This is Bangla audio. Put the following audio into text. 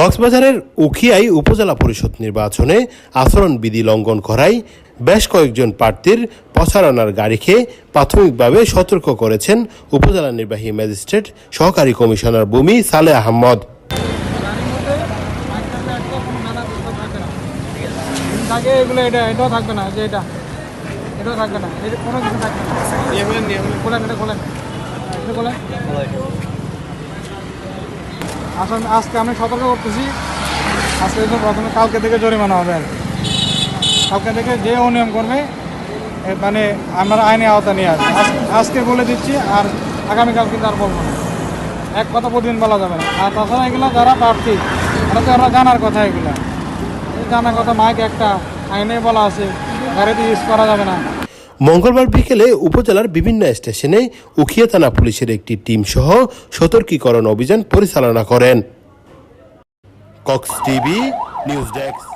কক্সবাজারের উখিয়াই উপজেলা পরিষদ নির্বাচনে আচরণবিধি লঙ্ঘন করায় বেশ কয়েকজন প্রার্থীর প্রচারণার গাড়িকে প্রাথমিকভাবে সতর্ক করেছেন উপজেলা নির্বাহী ম্যাজিস্ট্রেট সহকারী কমিশনার ভূমি সালে আহমদ। থাকে এগুলো এটা এটাও থাকবে না যে এটা এটাও থাকবে না এটা কোনো কিছু থাকবে না। খোলেন এটা খোলেন এটা খোলেন আসলে আজকে আমি সতর্ক করতেছি। আজকে প্রথমে কালকে থেকে জরিমানা হবে। আর কালকে থেকে যে অনিয়ম করবে মানে আমরা আইনে আওতা নিয়ে আসব। আজ- আজকে বলে দিচ্ছি আর আগামীকাল কিন্তু আর বলব না। এক কথা প্রতিদিন বলা যাবে না। আর তাছাড়া এগুলো যারা প্রার্থী তারা তো ওরা জানার কথা এগুলা। জানার কথা মাইক একটা আইনে বলা আছে, গাড়িতে ইউজ করা যাবে না। মঙ্গলবার বিকেলে উপজেলার বিভিন্ন স্টেশনে উখিয়া থানা পুলিশের একটি টিম সহ সতর্কীকরণ অভিযান পরিচালনা করেন। Cox TV, news desk.